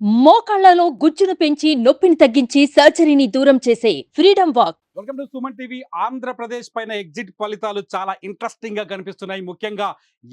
మోకాళ్ళలో గుజ్జును పెంచి నొప్పిని తగ్గించి సర్జరీని దూరం చేసే freedom walk. Welcome to Suman TV. Andhra Pradesh పైన ఎగ్జిట్ ఫలితాలు చాలా ఇంట్రెస్టింగ్గా కనిపిస్తున్నాయి. ముఖ్యంగా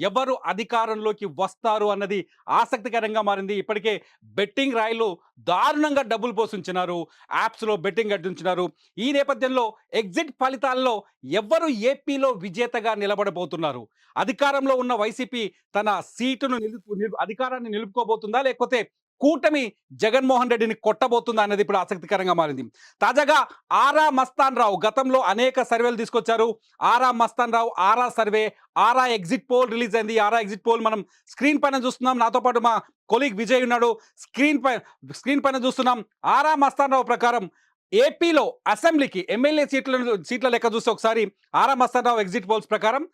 ఎవరు అధికారంలోకి వస్తారు అన్నది ఆసక్తికరంగా మారింది. ఇప్పటికే బెట్టింగ్ రాయిలు దారుణంగా డబ్బులు పోషించినారు యాప్స్లో బెట్టింగ్ అడ్డించినారు. ఈ నేపథ్యంలో ఎగ్జిట్ ఫలితాల్లో ఎవరు ఏపీలో విజేతగా నిలబడబోతున్నారు? అధికారంలో ఉన్న వైసీపీ తన సీటును నిలుపు అధికారాన్ని నిలుపుకోబోతుందా? లేకపోతే కూటమి జగన్మోహన్ రెడ్డిని కొట్టబోతుందా అనేది ఇప్పుడు ఆసక్తికరంగా మారింది. తాజాగా ఆరా మస్తాన్ రావు గతంలో అనేక సర్వేలు తీసుకొచ్చారు. Aara Mastan Rao Aara survey Aara exit poll release అయింది. ఆరా ఎగ్జిట్ పోల్ మనం స్క్రీన్ పైన చూస్తున్నాం. నాతో పాటు మా కొలీగ్ విజయ్ ఉన్నాడు. స్క్రీన్ పై స్క్రీన్ పైన చూస్తున్నాం. ఆరా మస్తాన్ రావు ప్రకారం ఏపీలో అసెంబ్లీకి ఎమ్మెల్యే సీట్లను సీట్ల లెక్క చూస్తే ఒకసారి ఆరా మస్తాన్ రావు ఎగ్జిట్ పోల్స్ ప్రకారం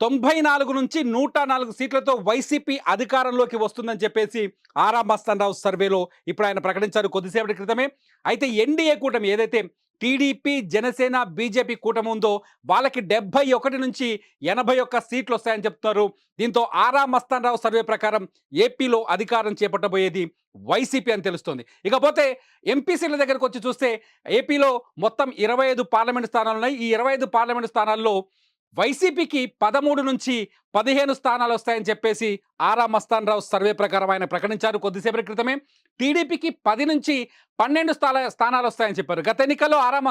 తొంభై నాలుగు నుంచి నూట నాలుగు సీట్లతో వైసీపీ అధికారంలోకి వస్తుందని చెప్పేసి ఆరా మస్తాన్రావు సర్వేలో ఇప్పుడు ఆయన ప్రకటించారు కొద్దిసేపటి క్రితమే. అయితే ఎన్డీఏ కూటమి ఏదైతే టీడీపీ జనసేన బీజేపీ కూటమి ఉందో వాళ్ళకి డెబ్బై ఒకటి నుంచి ఎనభై ఒక్క సీట్లు వస్తాయని చెప్తున్నారు. దీంతో ఆరా మస్తాన్రావు సర్వే ప్రకారం ఏపీలో అధికారం చేపట్టబోయేది వైసీపీ అని తెలుస్తుంది. ఇకపోతే ఎంపీ సీట్ల దగ్గరకు వచ్చి చూస్తే ఏపీలో మొత్తం ఇరవై ఐదు పార్లమెంట్ స్థానాలు ఉన్నాయి. ఈ ఇరవై ఐదు పార్లమెంట్ స్థానాల్లో వైసీపీకి పదమూడు నుంచి పదిహేను స్థానాలు వస్తాయని చెప్పేసి ఆరా మస్తాన్ రావు సర్వే ప్రకారం ఆయన ప్రకటించారు. కొద్దిసేపటి క్రితమే టీడీపీకి పది నుంచి పన్నెండు స్థాన స్థానాలు వస్తాయని చెప్పారు. గత ఎన్నికల్లో ఆరామ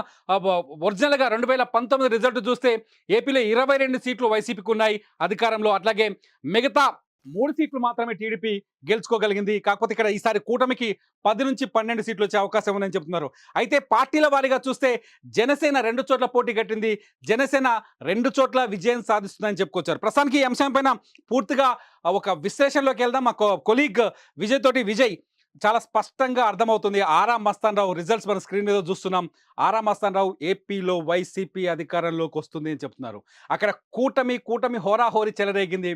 ఒరిజినల్గా రెండు వేల పంతొమ్మిది రిజల్ట్ చూస్తే ఏపీలో ఇరవై రెండు సీట్లు వైసీపీకి ఉన్నాయి. అధికారంలో అట్లాగే మిగతా మూడు సీట్లు మాత్రమే టీడీపీ గెలుచుకోగలిగింది. కాకపోతే ఇక్కడ ఈసారి కూటమికి పది నుంచి పన్నెండు సీట్లు వచ్చే అవకాశం ఉందని చెప్తున్నారు. అయితే పార్టీల వారీగా చూస్తే జనసేన రెండు చోట్ల పోటీ కట్టింది. జనసేన రెండు చోట్ల విజయం సాధిస్తుందని చెప్పుకొచ్చారు. ప్రస్తుతానికి ఈ అంశం పూర్తిగా ఒక విశ్లేషణలోకి వెళ్దాం. మా కొలీగ్ విజయ్ తోటి విజయ్ చాలా స్పష్టంగా అర్థమవుతుంది. ఆరా మస్తాన్ రావు రిజల్ట్స్ మన స్క్రీన్ మీద చూస్తున్నాం. ఆరా మస్తాన్ రావు ఏపీలో వైసీపీ అధికారంలోకి వస్తుంది అని చెప్తున్నారు. అక్కడ కూటమి కూటమి హోరాహోరీ చెలరేగింది.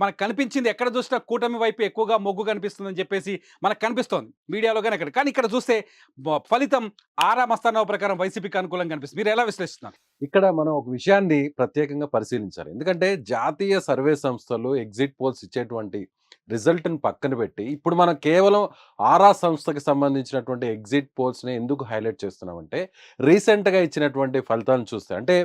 మనకు కనిపించింది ఎక్కడ చూసినా కూటమి వైపు ఎక్కువగా మొగ్గు కనిపిస్తుందని చెప్పేసి మనకు కనిపిస్తోంది మీడియాలో కానీ అక్కడ. కానీ ఇక్కడ చూస్తే ఫలితం ఆరా మస్తాన్ రావు ప్రకారం వైసీపీకి అనుకూలంగా కనిపిస్తుంది మీరు ఎలా విశ్లేషిస్తున్నారు? ఇక్కడ మనం ఒక విషయాన్ని ప్రత్యేకంగా పరిశీలించాలి. ఎందుకంటే జాతీయ సర్వే సంస్థలు ఎగ్జిట్ పోల్స్ ఇచ్చేటువంటి రిజల్ట్ని పక్కన పెట్టి ఇప్పుడు మనం కేవలం ఆరా సంస్థకి సంబంధించినటువంటి ఎగ్జిట్ పోల్స్ని ఎందుకు హైలైట్ చేస్తున్నామంటే రీసెంట్గా ఇచ్చినటువంటి ఫలితాలను చూస్తే అంటే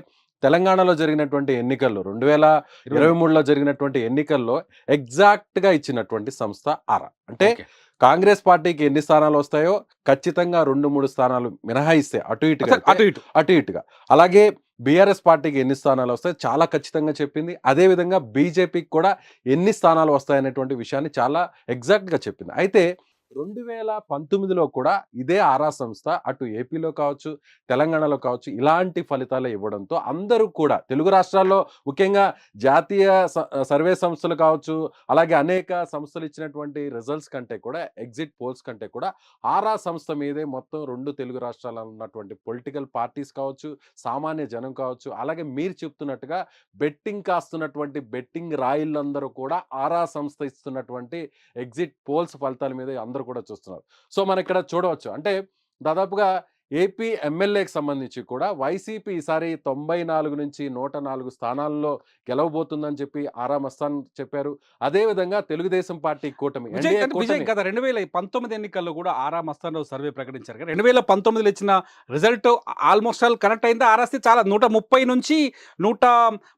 తెలంగాణలో జరిగినటువంటి ఎన్నికల్లో రెండు వేల ఇరవై మూడులో జరిగినటువంటి ఎన్నికల్లో ఎగ్జాక్ట్గా ఇచ్చినటువంటి సంస్థ ఆరా అంటే. కాంగ్రెస్ పార్టీకి ఎన్ని స్థానాలు వస్తాయో ఖచ్చితంగా రెండు మూడు స్థానాలు మినహాయిస్తే అటు ఇటుగా అటు ఇటు. అటు ఇటుగా. అలాగే బీఆర్ఎస్ పార్టీకి ఎన్ని స్థానాలు వస్తాయి చాలా ఖచ్చితంగా చెప్పింది. అదేవిధంగా బీజేపీకి కూడా ఎన్ని స్థానాలు వస్తాయనేటువంటి విషయాన్ని చాలా ఎగ్జాక్ట్గా చెప్పింది. అయితే రెండు వేల పంతొమ్మిదిలో కూడా ఇదే ఆరా సంస్థ అటు ఏపీలో కావచ్చు తెలంగాణలో కావచ్చు ఇలాంటి ఫలితాలు ఇవ్వడంతో అందరూ కూడా తెలుగు రాష్ట్రాల్లో ముఖ్యంగా జాతీయ సర్వే సంస్థలు కావచ్చు అలాగే అనేక సంస్థలు ఇచ్చినటువంటి రిజల్ట్స్ కంటే కూడా ఎగ్జిట్ పోల్స్ కంటే కూడా ఆరా సంస్థ మీదే మొత్తం రెండు తెలుగు రాష్ట్రాల్లో ఉన్నటువంటి పొలిటికల్ పార్టీస్ కావచ్చు సామాన్య జనం కావచ్చు అలాగే మీరు చెప్తున్నట్టుగా బెట్టింగ్ కాస్తున్నటువంటి బెట్టింగ్ రాయిలందరూ కూడా ఆరా సంస్థ ఇస్తున్నటువంటి ఎగ్జిట్ పోల్స్ ఫలితాల మీద అందరూ కూడా చూస్తున్నారు. సో మనం ఇక్కడ చూడవచ్చు. అంటే దాదాపుగా ఏపీ ఎమ్మెల్యేకి సంబంధించి కూడా వైసీపీ ఈసారి తొంభై నాలుగు నుంచి నూట నాలుగు స్థానాల్లో గెలవబోతుందని చెప్పి ఆరా మస్తాన్ చెప్పారు. అదేవిధంగా తెలుగుదేశం పార్టీ కూటమి గత రెండు వేల పంతొమ్మిది ఎన్నికల్లో కూడా ఆరా మస్తాన్ రావు సర్వే ప్రకటించారు కదా రెండు వేల పంతొమ్మిదిలో ఇచ్చిన రిజల్ట్ ఆల్మోస్ట్ ఆల్ కనెక్ట్ అయింది? ఆర్ఎస్సీ చాలా నూట ముప్పై నుంచి నూట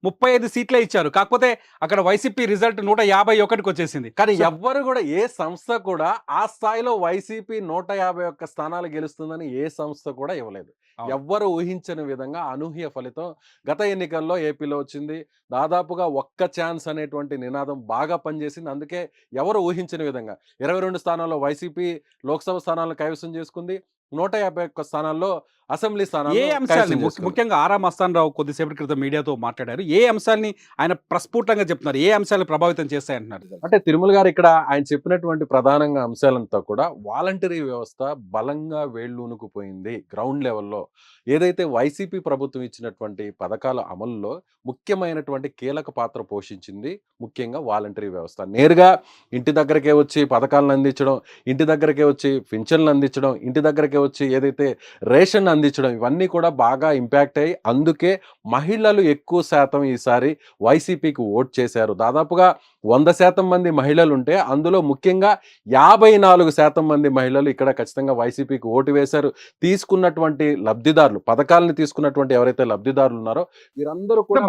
ముప్పై ఐదు సీట్లే ఇచ్చారు. కాకపోతే అక్కడ వైసీపీ రిజల్ట్ నూట యాభై ఒకటికి వచ్చేసింది. కానీ ఎవ్వరు కూడా ఏ సంస్థ కూడా ఆ స్థాయిలో వైసీపీ నూట యాభై ఒక్క స్థానాలు గెలుస్తుందని ఏ సంస్థ కూడా ఇవ్వలేదు. ఎవ్వరు ఊహించని విధంగా అనూహ్య ఫలితం గత ఎన్నికల్లో ఏపీలో వచ్చింది. దాదాపుగా ఒక్క ఛాన్స్ అనేటువంటి నినాదం బాగా పనిచేసింది. అందుకే ఎవరు ఊహించని విధంగా ఇరవై రెండు స్థానాల్లో వైసీపీ లోక్సభ స్థానాలను కైవసం చేసుకుంది. నూట యాభై ఒక్క స్థానాల్లో అసెంబ్లీ ఏ స్థానాల్లో అంశాన్ని. ముఖ్యంగా ఆరా మస్తాన్ రావు కొద్దిసేపటి క్రితం మీడియాతో మాట్లాడారు. ఏ అంశాన్ని ఆయన ప్రస్ఫుటంగా చెప్తున్నారు? ఏ అంశాలు ప్రభావితం చేస్తాయంటున్నారు? అంటే తిరుమల గారు ఇక్కడ ఆయన చెప్పినటువంటి ప్రధానంగా అంశాలంతా కూడా వాలంటరీ వ్యవస్థ బలంగా వేళ్ళూనుకుపోయింది గ్రౌండ్ లెవెల్లో. ఏదైతే వైసీపీ ప్రభుత్వం ఇచ్చినటువంటి పథకాల అమలులో ముఖ్యమైనటువంటి కీలక పాత్ర పోషించింది ముఖ్యంగా వాలంటరీ వ్యవస్థ. నేరుగా ఇంటి దగ్గరకే వచ్చి పథకాలను అందించడం ఇంటి దగ్గరకే వచ్చి పింఛన్లు అందించడం ఇంటి దగ్గరకే వచ్చి ఏదైతే రేషన్ అందించడం ఇవన్నీ కూడా బాగా ఇంపాక్ట్ అయ్యి అందుకే మహిళలు ఎక్కువ శాతం ఈసారి వైసీపీకి ఓట్ చేశారు. దాదాపుగా వంద శాతం మంది మహిళలు ఉంటే అందులో ముఖ్యంగా యాభై నాలుగు శాతం మంది మహిళలు ఇక్కడ ఖచ్చితంగా వైసీపీకి ఓటు వేశారు. తీసుకున్నటువంటి లబ్ధిదారులు పథకాలను తీసుకున్నటువంటి ఎవరైతే లబ్ధిదారులు ఉన్నారో వీరందరూ కూడా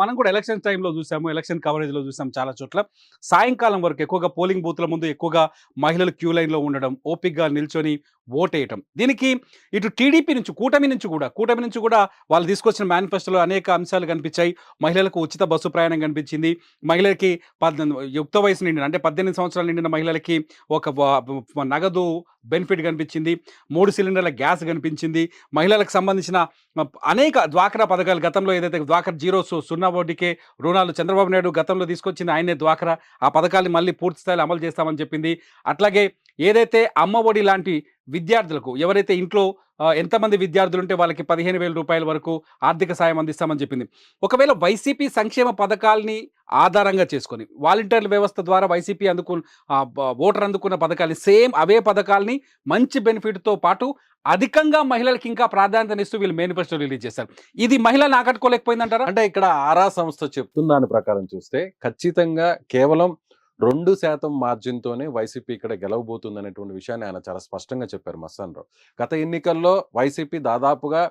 మనం కూడా ఎలక్షన్ టైంలో చూసాము ఎలక్షన్ కవరేజ్లో చూసాం చాలా చోట్ల. సాయంకాలం వరకు ఎక్కువగా పోలింగ్ బూత్ల ముందు ఎక్కువగా మహిళలు క్యూ లైన్లో ఉండడం ఓపిక్గా నిల్చొని ఓటేయటం. దీనికి ఇటు టీడీపీ నుంచి కూటమి నుంచి కూడా కూటమి నుంచి కూడా వాళ్ళు తీసుకొచ్చిన మేనిఫెస్టోలో అనేక అంశాలు కనిపించాయి. మహిళలకు ఉచిత బస్సు ప్రయాణం కనిపించింది. మహిళలకి పద్దెనిమిది యుక్త వయసు నిండిన అంటే పద్దెనిమిది సంవత్సరాలు నిండిన మహిళలకి ఒక నగదు బెనిఫిట్ కనిపించింది మూడు సిలిండర్ల గ్యాస్ కనిపించింది. మహిళలకు సంబంధించిన అనేక ద్వాకరా పథకాలు గతంలో ఏదైతే డ్వాక్రా జీరో సున్నా వడ్డీకే రుణాలు చంద్రబాబు నాయుడు గతంలో తీసుకొచ్చింది ఆయనే డ్వాక్రా ఆ పథకాన్ని మళ్ళీ పూర్తి స్థాయిలో అమలు చేస్తామని చెప్పింది. అట్లాగే ఏదైతే అమ్మ ఒడి లాంటి విద్యార్థులకు ఎవరైతే ఇంట్లో ఎంతమంది విద్యార్థులు ఉంటే వాళ్ళకి పదిహేను వేల రూపాయల వరకు ఆర్థిక సాయం అందిస్తామని చెప్పింది. ఒకవేళ వైసీపీ సంక్షేమ పథకాల్ని ఆధారంగా చేసుకొని వాలంటీర్ల వ్యవస్థ ద్వారా వైసీపీ అందుకున్న ఓటర్ అందుకున్న పథకాల్ని సేమ్ అవే పథకాల్ని మంచి బెనిఫిట్తో పాటు అధికంగా మహిళలకు ఇంకా ప్రాధాన్యతనిస్తూ వీళ్ళు మేనిఫెస్టో రిలీజ్ చేశారు. ఇది మహిళలను ఆకట్టుకోలేకపోయిందంటారా? అంటే ఇక్కడ ఆరా సంస్థ చెప్తున్న దాని ప్రకారం చూస్తే ఖచ్చితంగా కేవలం రెండు శాతం మార్జిన్తోనే వైసీపీ ఇక్కడ గెలవబోతుంది అనేటువంటి విషయాన్ని ఆయన చాలా స్పష్టంగా చెప్పారు మస్తాన్ రావు గత ఎన్నికల్లో వైసీపీ దాదాపుగా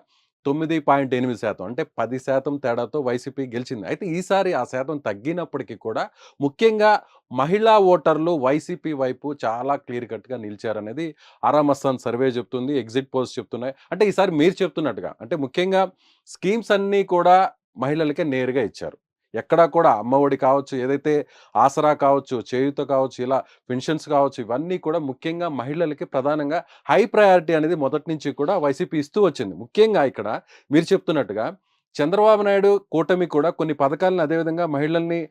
తొమ్మిది పాయింట్ ఎనిమిది శాతం అంటే పది శాతం తేడాతో వైసీపీ గెలిచింది. అయితే ఈసారి ఆ శాతం తగ్గినప్పటికీ కూడా ముఖ్యంగా మహిళా ఓటర్లు వైసీపీ వైపు చాలా క్లియర్ కట్గా నిలిచారనేది ఆరామస్తాన్ సర్వే చెప్తుంది ఎగ్జిట్ పోల్స్ చెప్తున్నాయి. అంటే ఈసారి మీరు చెప్తున్నట్టుగా అంటే ముఖ్యంగా స్కీమ్స్ అన్నీ కూడా మహిళలకే నేరుగా ఇచ్చారు. ఎక్కడా కూడా అమ్మఒడి కావచ్చు ఏదైతే ఆసరా కావచ్చు చేయూత కావచ్చు ఇలా పెన్షన్స్ కావచ్చు ఇవన్నీ కూడా ముఖ్యంగా మహిళలకి ప్రధానంగా హై ప్రయారిటీ అనేది మొదటి నుంచి కూడా వైసీపీ ఇస్తూ వచ్చింది. ముఖ్యంగా ఇక్కడ మీరు చెప్తున్నట్టుగా చంద్రబాబు నాయుడు కూటమి కూడా కొన్ని పథకాలను అదేవిధంగా మహిళల్ని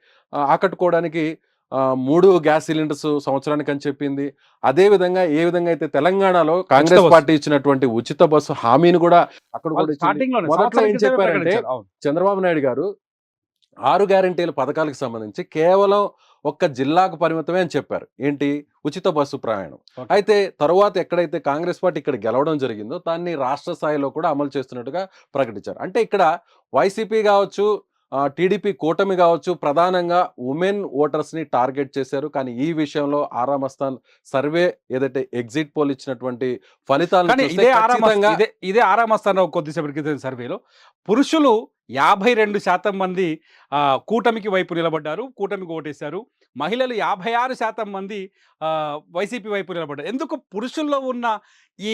ఆకట్టుకోవడానికి మూడు గ్యాస్ సిలిండర్స్ సంవత్సరానికి అని చెప్పింది. అదే విధంగా ఏ విధంగా అయితే తెలంగాణలో కాంగ్రెస్. పార్టీ ఇచ్చినటువంటి ఉచిత బస్సు హామీని కూడా అక్కడ మొదట్లో ఏం చెప్పారంటే చంద్రబాబు నాయుడు గారు ఆరు గ్యారంటీల పథకాలకు సంబంధించి కేవలం ఒక్క జిల్లాకు పరిమితమే అని చెప్పారు. ఏంటి? ఉచిత బస్సు ప్రయాణం. అయితే తరువాత ఎక్కడైతే కాంగ్రెస్ పార్టీ ఇక్కడ గెలవడం జరిగిందో దాన్ని రాష్ట్ర స్థాయిలో కూడా అమలు చేస్తున్నట్టుగా ప్రకటించారు. అంటే ఇక్కడ వైసీపీ కావచ్చు టీడీపీ కూటమి కావచ్చు ప్రధానంగా ఉమెన్ ఓటర్స్ని టార్గెట్ చేశారు. కానీ ఈ విషయంలో ఆరామస్థాన్ సర్వే ఏదైతే ఎగ్జిట్ పోల్ ఇచ్చినటువంటి చూస్తే ఇదే ఆరామస్థానం కొద్దిసేపటి క్రితం సర్వేలో పురుషులు యాభై రెండు శాతం మంది కూటమికి వైపు నిలబడ్డారు కూటమికి ఓటేశారు. మహిళలు యాభై ఆరు శాతం మంది వైసీపీ వైపు నిలబడ్డారు. ఎందుకు పురుషుల్లో ఉన్న ఈ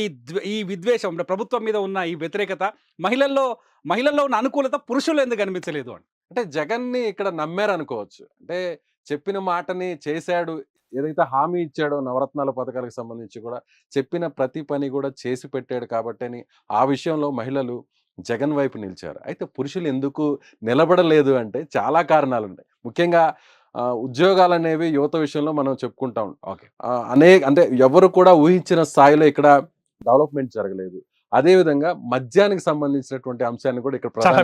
ఈ విద్వేషం అంటే ప్రభుత్వం మీద ఉన్న ఈ వ్యతిరేకత మహిళల్లో మహిళల్లో ఉన్న అనుకూలత పురుషుల్లో ఎందుకు కనిపించలేదు అని? అంటే జగన్ని ఇక్కడ నమ్మారు అనుకోవచ్చు అంటే చెప్పిన మాటని చేశాడు ఏదైతే హామీ ఇచ్చాడో నవరత్నాల పథకాలకు సంబంధించి కూడా చెప్పిన ప్రతి పని కూడా చేసి పెట్టాడు కాబట్టి అని ఆ విషయంలో మహిళలు జగన్ వైపు నిలిచారు. అయితే పురుషులు ఎందుకు నిలబడలేదు అంటే చాలా కారణాలు ఉన్నాయి ముఖ్యంగా ఆ, ఉద్యోగాలు అనేవి యువత విషయంలో మనం చెప్పుకుంటాం ఓకే. అనేక అంటే ఎవరు కూడా ఊహించిన స్థాయిలో ఇక్కడ డెవలప్మెంట్ జరగలేదు. అదేవిధంగా మద్యానికి సంబంధించినటువంటి అంశాన్ని కూడా ఇక్కడ ప్రధానంగా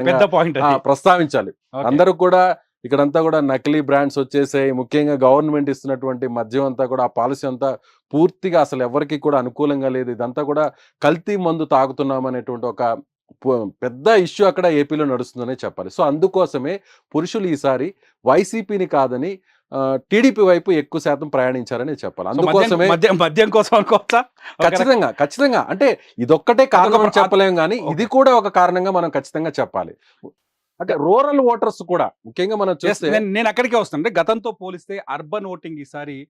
ప్రస్తావించాలి. అందరూ కూడా ఇక్కడంతా కూడా నకిలీ బ్రాండ్స్ వచ్చేసాయి. ముఖ్యంగా గవర్నమెంట్ ఇస్తున్నటువంటి మద్యం అంతా కూడా ఆ పాలసీ అంతా పూర్తిగా అసలు ఎవరికి కూడా అనుకూలంగా లేదు. ఇదంతా కూడా కల్తీ మందు తాగుతున్నాం అనేటువంటి ఒక పెద్ద ఇష్యూ అక్కడ ఏపీలో నడుస్తుందనే చెప్పాలి. సో అందుకోసమే పురుషులు ఈసారి వైసీపీని కాదని టీడీపీ వైపు ఎక్కువ శాతం ప్రయాణించారని చెప్పాలి. అందుకోసమే మద్యం కోసం అనుకోవచ్చా? ఖచ్చితంగా ఖచ్చితంగా. అంటే ఇదొక్కటే కారణం అని అదొక- చెప్పలేం కానీ. ఇది కూడా ఒక కారణంగా మనం ఖచ్చితంగా చెప్పాలి. అంటే రూరల్ ఓటర్స్ కూడా ముఖ్యంగా మనం చూస్తే నేను అక్కడికే వస్తాను అంటే గతంతో పోలిస్తే అర్బన్ ఓటింగ్ ఈసారి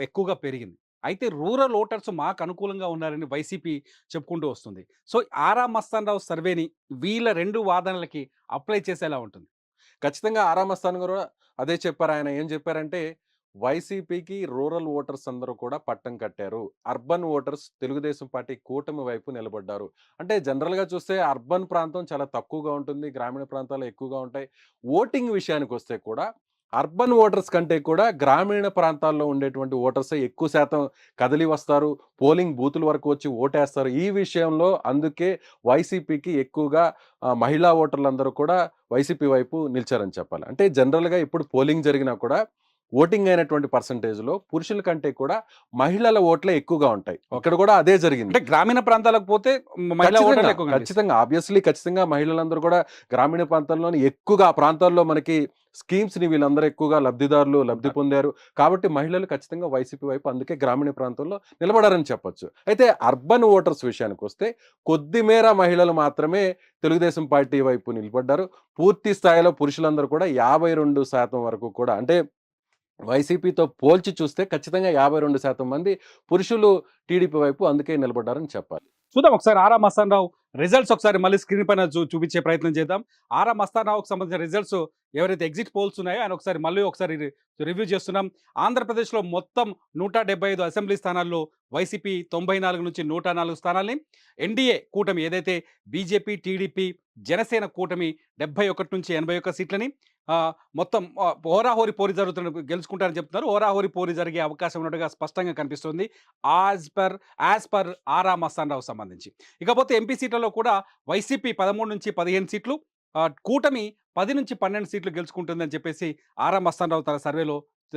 ఎక్కువగా పెరిగింది. అయితే రూరల్ ఓటర్స్ మాకు అనుకూలంగా ఉన్నారని వైసీపీ చెప్పుకుంటూ వస్తుంది. సో ఆరా మస్తాన్ రావు సర్వేని వీళ్ళ రెండు వాదనలకి అప్లై చేసేలా ఉంటుంది. ఖచ్చితంగా ఆరామస్థాన్ గారు అదే చెప్పారు. ఆయన ఏం చెప్పారంటే వైసీపీకి రూరల్ ఓటర్స్ అందరూ కూడా పట్టం కట్టారు. అర్బన్ ఓటర్స్ తెలుగుదేశం పార్టీ కూటమి వైపు నిలబడ్డారు. అంటే జనరల్గా చూస్తే అర్బన్ ప్రాంతం చాలా తక్కువగా ఉంటుంది. గ్రామీణ ప్రాంతాలు ఎక్కువగా ఉంటాయి. ఓటింగ్ విషయానికి వస్తే కూడా అర్బన్ ఓటర్స్ కంటే కూడా గ్రామీణ ప్రాంతాల్లో ఉండేటువంటి ఓటర్సే ఎక్కువ శాతం కదిలి వస్తారు పోలింగ్ బూతుల వరకు వచ్చి ఓటేస్తారు. ఈ విషయంలో అందుకే వైసీపీకి ఎక్కువగా మహిళా ఓటర్లందరూ కూడా వైసీపీ వైపు నిలిచారని చెప్పాలి. అంటే జనరల్గా ఇప్పుడు పోలింగ్ జరిగినా కూడా ఓటింగ్ అయినటువంటి పర్సంటేజ్లో పురుషుల కంటే కూడా మహిళల ఓట్లే ఎక్కువగా ఉంటాయి. ఇక్కడ కూడా అదే జరిగింది. అంటే గ్రామీణ ప్రాంతాలకు పోతే. ఖచ్చితంగా ఆబ్వియస్లీ ఖచ్చితంగా మహిళలందరూ కూడా గ్రామీణ ప్రాంతాల్లోని ఎక్కువగా ఆ ప్రాంతాల్లో మనకి స్కీమ్స్ని వీళ్ళందరూ ఎక్కువగా లబ్ధిదారులు లబ్ధి పొందారు. కాబట్టి మహిళలు ఖచ్చితంగా వైసీపీ వైపు అందుకే గ్రామీణ ప్రాంతంలో నిలబడారని చెప్పొచ్చు. అయితే అర్బన్ ఓటర్స్ విషయానికి వస్తే కొద్ది మేర మహిళలు మాత్రమే తెలుగుదేశం పార్టీ వైపు నిలబడ్డారు. పూర్తి స్థాయిలో పురుషులందరూ కూడా యాభై రెండు శాతం వరకు కూడా అంటే వైసీపీతో పోల్చి చూస్తే ఖచ్చితంగా యాభై రెండు శాతం మంది పురుషులు టీడీపీ వైపు అందుకే నిలబడ్డారని చెప్పాలి. చూద్దాం ఒకసారి ఆరా మస్తాన్ రావు రిజల్ట్స్ ఒకసారి మళ్ళీ స్క్రీన్ పైన చూ చూపించే ప్రయత్నం చేద్దాం. ఆరా మస్తాన్ రావుకి సంబంధించిన రిజల్ట్స్ ఎవరైతే ఎగ్జిట్ పోల్స్ ఉన్నాయో ఆయన ఒకసారి మళ్ళీ ఒకసారి రివ్యూ చేస్తున్నాం. ఆంధ్రప్రదేశ్లో మొత్తం నూట ఐదు అసెంబ్లీ స్థానాల్లో వైసీపీ తొంభై నాలుగు నుంచి నూట నాలుగు స్థానాల్ని ఎన్డీఏ కూటమి ఏదైతే బీజేపీ టీడీపీ జనసేన కూటమి డెబ్బై ఒకటి నుంచి ఎనభై ఒక్క సీట్లని మొత్తం ఆ, పోరి జరుగుతున్న గెలుచుకుంటారని చెప్తున్నారు. హోరాహోరీ పోరి జరిగే అవకాశం ఉన్నట్టుగా స్పష్టంగా కనిపిస్తుంది. As per as per Aara Mastan Rao సంబంధించి. ఇకపోతే ఎంపీ సీట్లలో కూడా వైసీపీ పదమూడు నుంచి పదిహేను సీట్లు కూటమి పది నుంచి పన్నెండు సీట్లు గెలుచుకుంటుందని చెప్పేసి ఆరా మస్తాన్ రావు తన సర్వేలో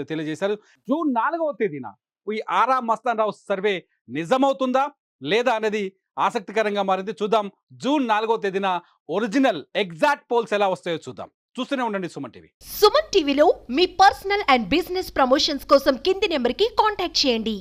తెలియజేశారు. జూన్ నాలుగవ తేదీన ఈ ఆరా మస్తాన్ రావు సర్వే నిజమవుతుందా లేదా అనేది ఆసక్తికరంగా మారింది. చూద్దాం జూన్ నాలుగవ తేదీన ఒరిజినల్ ఎగ్జాక్ట్ పోల్స్ ఎలా వస్తాయో చూద్దాం. చూస్తూనే ఉండండి సుమన్ టీవీ. సుమన్ టీవీలో మీ పర్సనల్ అండ్ బిజినెస్ ప్రమోషన్స్ కోసం కింది నెంబర్కి కాంటాక్ట్ చేయండి.